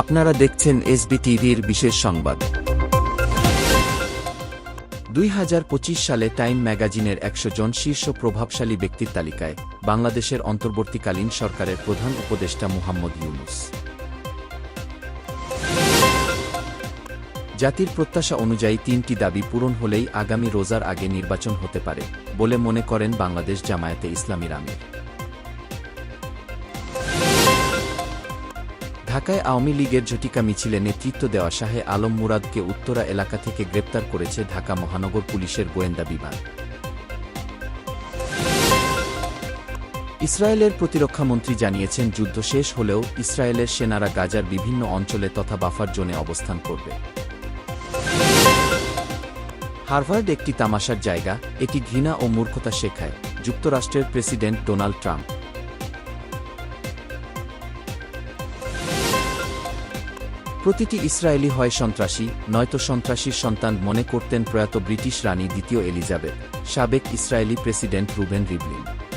আপনারা দেখছেন এসবি টিভির বিশেষ সংবাদ। দুই হাজার পঁচিশ সালে টাইম ম্যাগাজিনের একশো জন শীর্ষ প্রভাবশালী ব্যক্তির তালিকায় বাংলাদেশের অন্তর্বর্তীকালীন সরকারের প্রধান উপদেষ্টা মুহাম্মদ ইউনুস। জাতির প্রত্যাশা অনুযায়ী তিনটি দাবি পূরণ হলেই আগামী রোজার আগে নির্বাচন হতে পারে বলে মনে করেন বাংলাদেশ জামায়াতে ইসলামীর আমির। ঢাকায় আওয়ামী লীগের ঝটিকা মিছিলে নেতৃত্ব দেওয়া শাহে আলম মুরাদকে উত্তরা এলাকা থেকে গ্রেপ্তার করেছে ঢাকা মহানগর পুলিশের গোয়েন্দা বিভাগ। ইসরায়েলের প্রতিরক্ষামন্ত্রী জানিয়েছেন, যুদ্ধ শেষ হলেও ইসরায়েলের সেনারা গাজার বিভিন্ন অঞ্চলে তথা বাফার জোনে অবস্থান করবে। হার্ভার্ড একটি তামাশার জায়গা, এটি ঘৃণা ও মূর্খতা শেখায়, যুক্তরাষ্ট্রের প্রেসিডেন্ট ডোনাল্ড ট্রাম্প। প্রতিটি ইসরায়েলি হয় সন্ত্রাসী, নয়তো সন্ত্রাসীর সন্তান মনে করতেন প্রয়াত ব্রিটিশ রানী দ্বিতীয় এলিজাবেথ, সাবেক ইসরায়েলি প্রেসিডেন্ট রুবেন রিভলিন